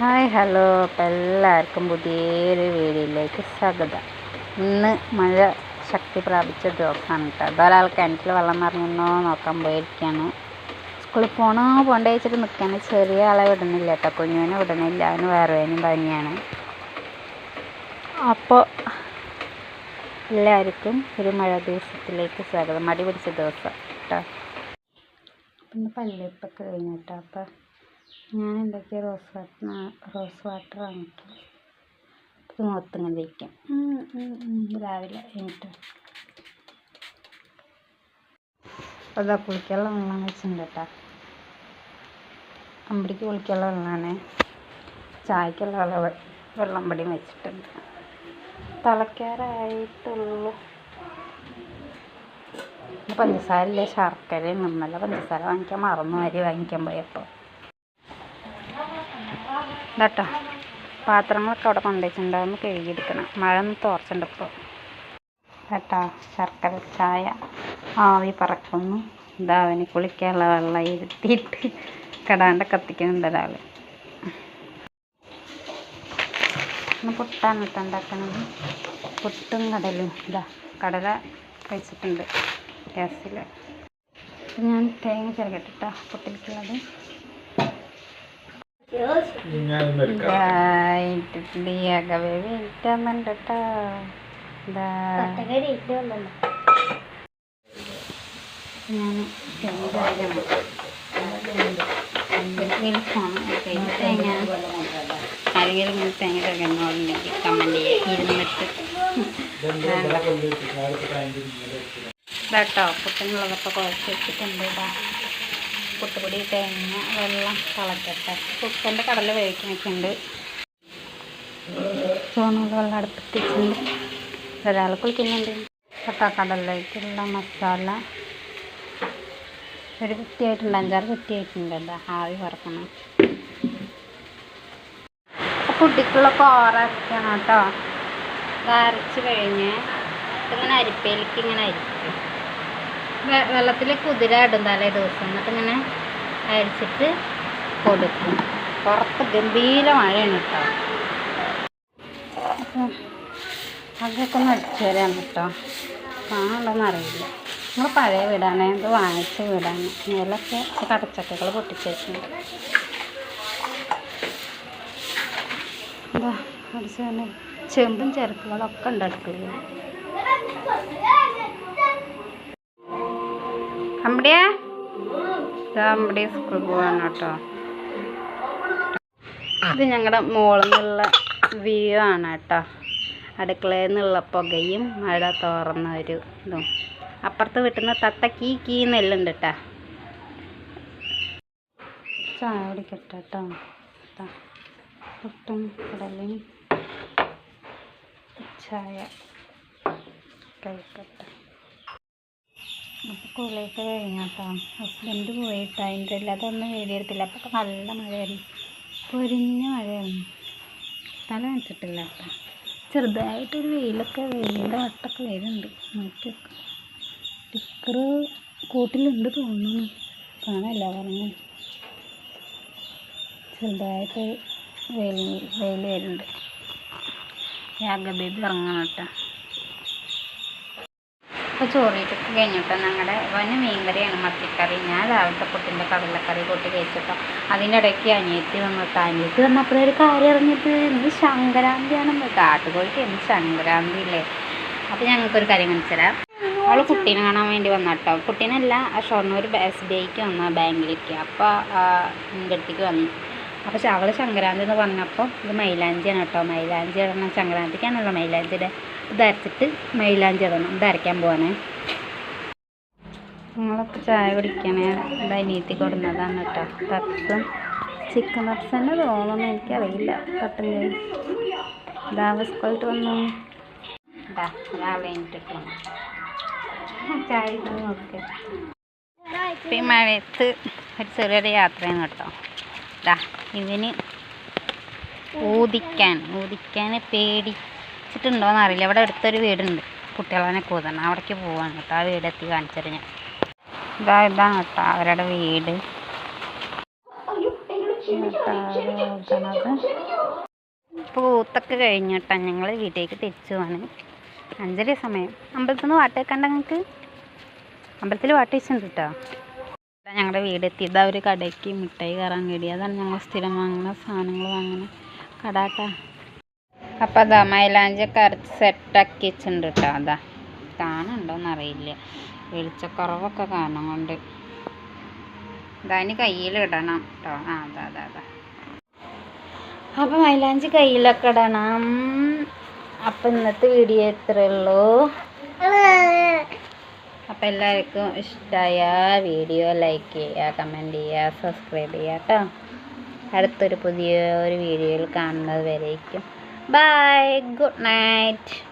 Hi hello. അപ്പം എല്ലാവർക്കും പുതിയൊരു വീഡിയോയിലേക്ക് സ്വാഗതം. ഇന്ന് മഴ ശക്തി പ്രാപിച്ച ദിവസമാണ് കേട്ടോ. അതൊരാൾ കിണറ്റിൽ വെള്ളം നിറഞ്ഞോ നോക്കാൻ പോയിരിക്കുകയാണ്. സ്കൂളിൽ പോകണോ പോകേണ്ട വെച്ചിട്ട് നിൽക്കാൻ ചെറിയ ആളെ വിടുന്നില്ല കേട്ടോ. കുഞ്ഞുവിനെ വിടുന്നില്ല. അവന് വേനും പനിയാണ്. അപ്പോൾ എല്ലാവർക്കും ഒരു മഴ ദിവസത്തിലേക്ക് സ്വാഗതം. മടി പിടിച്ച ദിവസം കേട്ടോ. പിന്നെ പല്ലിപ്പൊക്കെ കഴിഞ്ഞു കേട്ടോ. അപ്പോൾ ഞാൻ ഉണ്ടാക്കിയ റോസ് വാട്ടർ റോസ് വാട്ടറാണ് കേട്ടോ ഇത് മുഖത്തിങ്ങനെ തേക്കും രാവിലെ അപ്പോൾ അതാ കുളിക്കാനുള്ള വെള്ളം വെച്ചിട്ടുണ്ട് കേട്ടോ. അമ്പടിക്ക് കുളിക്കാനുള്ള വെള്ളമാണ് ചായക്കുള്ള വെള്ളം വെള്ളം പടിയും വെച്ചിട്ടുണ്ട്. തിളയ്ക്കാറായിട്ടുള്ളൂ പഞ്ചസാര ഇല്ല ശർക്കരയും നമ്മളെ പഞ്ചസാര വാങ്ങിക്കാൻ മറന്നു അരി വാങ്ങിക്കാൻ പോയപ്പോൾ ഇതാട്ടോ. പാത്രങ്ങളൊക്കെ അവിടെ കൊണ്ടുവച്ചിട്ടുണ്ടാവും കഴുകിയെടുക്കണം. മഴ ഒന്ന് തോർച്ചുണ്ട് ഇപ്പോൾ കേട്ടോ ശർക്കര ചായ. ആവി പറക്കുന്നു. ഇതാ അവന് കുളിക്കാനുള്ള വെള്ളം ഇരുത്തിയിട്ട് കടാണ്ട് കത്തിക്കുന്നുണ്ട് ഒരാൾ ഒന്ന് പുട്ടാണ് കേട്ടോ ഉണ്ടാക്കണത്. പുട്ടും കടലും. ഇതാ കടല വെച്ചിട്ടുണ്ട് ഗ്യാസിൽ ഞാൻ തേങ്ങ ചിരകട്ടിട്ടാ പുട്ടിലേക്കുള്ളത് ഇതായിട്ടിട്ടിയാകവേ വീട്ടുന്നുണ്ട് കേട്ടോ ഇതാ ഞാൻ തേങ്ങ തേങ്ങ ആരെങ്കിലും ഇങ്ങനെ തേങ്ങ തിരകുന്നുണ്ടെങ്കിൽ കമന്റ് ചെയ്യുക ഇരുന്നിട്ട് ഇതാട്ടോ കുഴച്ച് വെച്ചിട്ടുണ്ട് ഇതാ പുട്ടുപൊടി തേങ്ങ വെള്ളം തിളക്കട്ടെ. കുക്കറിന്റെ കടല വേവിക്കണൊക്കെയുണ്ട്. ചുവന്നുള്ള വെള്ളം അടുപ്പിട്ടിട്ടുണ്ട് ഒരാൾ കുളിക്കുന്നുണ്ട്. കട്ടാ കടലിലേക്കുള്ള മസാല ഒരു കുത്തിയായിട്ടുണ്ട് അഞ്ചാറ് കുത്തിയായിട്ടുണ്ട് എന്താ ആവി വറക്കണം. കുട്ടിക്കുള്ള കോറക്കണം കേട്ടോ. വരച്ച് കഴിഞ്ഞ് ഇങ്ങനെ അരിപ്പയിലേക്ക് ഇങ്ങനെ അരിക്കും. വെള്ളത്തിൽ കുതിര ഇടും തലേ ദിവസം. എന്നിട്ട് ഇങ്ങനെ അരിച്ചിട്ട് കൊടുക്കും. പുറത്ത് ഗംഭീര മഴയാണ് കേട്ടോ. അതൊക്കെ ഒന്ന് അടിച്ചു തരാം കേട്ടോ. കാണുണ്ടോന്ന് അറിയില്ല. നമ്മൾ പഴയ വീടാണ് ഇത് വാങ്ങിച്ച വീടാണ്. മേലൊക്കെ കടച്ചക്കകൾ പൊട്ടിച്ച് എന്താ അടിച്ചു തന്നെ ചെമ്പും ചെറുക്കുകളൊക്കെ ഉണ്ട് അടുക്കളയിൽ. അമ്പടിയാ? അമ്പടി സ്കൂൾ പോവാണ് കേട്ടോ. ഇത് ഞങ്ങളുടെ മോളിൽ നിന്നുള്ള വ്യൂ ആണ് കേട്ടോ. അടുക്കളയിൽ നിന്നുള്ള പുകയും മഴ തോർന്ന ഒരു ഇതും. അപ്പുറത്ത് വീട്ടിൽ നിന്ന് തത്ത കീ കീ നെല്ലുണ്ട് കേട്ടോ. ചായ കുടിക്കട്ടെ കേട്ടോ. പുട്ടും കടലയും ചായ കഴിക്കട്ടെ. അപ്പോൾ കുളിയൊക്കെ കഴിഞ്ഞാട്ടോ ഹസ്ബൻഡ് പോയിട്ട് അതിന്റെ അതൊന്നും വീടിയെടുത്തില്ല അപ്പോൾ നല്ല മഴയായിരുന്നു. പൊരിഞ്ഞ മഴയായിരുന്നു. തല നനച്ചിട്ടില്ല കേട്ടോ ചെറുതായിട്ടൊരു വെയിലൊക്കെ വെയിലിന്റെ വട്ടൊക്കെ വരുന്നുണ്ട്. നോക്കിയൊക്കെ. സ്റ്റിക്കർ കൂട്ടിലുണ്ട് തോന്നുന്നു. കാണല്ല പറഞ്ഞു. ചെറുതായിട്ട് വെയിൽ വെയിൽ വരുന്നുണ്ട്. യാഗ ബേബി ഇറങ്ങണം കേട്ടോ ഇപ്പോൾ ചോറിട്ടൊക്കെ കഴിഞ്ഞിട്ടോ ഞങ്ങളുടെ വന് മീൻകറിയാണ് മത്തിക്കറി. ഞാൻ രാവിലത്തെ പുട്ടിന്റെ കടലക്കറി കൂട്ടി കഴിച്ചിട്ടോ. അതിന്റെ ഇടയ്ക്ക് അനിയത്തി വന്നിട്ട് അനിയത്തി വന്നപ്പോഴേ ഒരു കാര്യം അറിഞ്ഞിട്ട് ഇന്ന് സംക്രാന്തിയാണെന്ന് കാട്ടുകോഴിക്ക് എന്ത് സംക്രാന്തി ഇല്ലേ അപ്പോൾ ഞങ്ങൾക്കൊരു കാര്യം മനസ്സിലാം അവൾ കുട്ടീനെ കാണാൻ വേണ്ടി വന്ന കേട്ടോ കുട്ടീനല്ല ഷൊർണൂർ എസ് ബി ഐക്ക് വന്ന ബാങ്കിലേക്ക്. അപ്പോൾ എന്റെ അടുത്തേക്ക് വന്നു. അപ്പോൾ അവൾ സംക്രാന്തി എന്ന് പറഞ്ഞപ്പോൾ ഇത് മൈലാഞ്ചിയാണ് കേട്ടോ. മൈലാഞ്ചി പറഞ്ഞാൽ സംക്രാന്തിക്കാണല്ലോ മൈലാഞ്ചിയുടെ ഇത് അരച്ചിട്ട് മൈലാഞ്ചി ഇടണം. ഇത് അരയ്ക്കാൻ പോവാണേ ചായ കുടിക്കണേ? ഇത് അനിയത്തി കൊടുന്നതാണ് കേട്ടോ. പപ്സും ചിക്കൻ പപ്സ് തന്നെ തോന്നുന്നു. എനിക്കറിയില്ല. കട്ടൻ ചായ ഇതാ സ്കൂളിട്ട് വന്നു രാവിലെ ചായ മഴയത്ത് ഒരു ചെറിയൊരു യാത്രയാണ് കേട്ടോ. ഇതാ ഇവന് ഊതിക്കാൻ ഊതിക്കാൻ പേടിച്ചിട്ടുണ്ടോയെന്ന് അറിയില്ല ഇവിടെ അടുത്തൊരു വീടുണ്ട്. കുട്ടികളെ കൂതണം. അവിടേക്ക് പോവാണ് കേട്ടോ. ആ വീടെത്തി കാണിച്ചത് ഞാൻ. ഇതാ ഇതാണ് കേട്ടോ അവരുടെ വീട്. പൂത്തൊക്കെ കഴിഞ്ഞു കേട്ടോ. ഞങ്ങൾ വീട്ടിലേക്ക് തിരിച്ചു പോവാണ്. അഞ്ചര സമയം. അമ്പലത്തിൽ നിന്ന് പാട്ട് വെക്കണ്ട ഞങ്ങൾക്ക് അമ്പലത്തിൽ പാട്ട് വെച്ചിട്ടുണ്ട് കേട്ടോ. ഞങ്ങളുടെ വീട് എത്തി ഇതാ ഒരു കടയ്ക്ക് മിഠായി കയറാൻ കഴിയും അതാണ് ഞങ്ങൾ സ്ഥിരം വാങ്ങുന്ന സാധനങ്ങൾ വാങ്ങുന്ന കട കേട്ടോ അപ്പം അതാ മൈലാഞ്ചൊക്കെ അരച്ച് സെറ്റാക്കി വെച്ചിട്ടുണ്ട് കേട്ടോ അതാ. കാണുന്നുണ്ടോയെന്നറിയില്ല വെളിച്ചക്കുറവൊക്കെ കാരണം കൊണ്ട്. ഇതാനി കയ്യിലിടണം കേട്ടോ ആ അതാ അതാ അതാ. അപ്പം മൈലാഞ്ചി കയ്യിലൊക്കെ ഇടണം. അപ്പം ഇന്നത്തെ വീഡിയോ ഇത്രയേ ഉള്ളൂ. അപ്പം എല്ലാവർക്കും ഇഷ്ടമായ വീഡിയോ ലൈക്ക് ചെയ്യുക കമന്റ് ചെയ്യുക സബ്സ്ക്രൈബ് ചെയ്യുക കേട്ടോ അടുത്തൊരു പുതിയ ഒരു വീഡിയോയിൽ കാണുന്നത് വരേക്കും. Bye. Good night.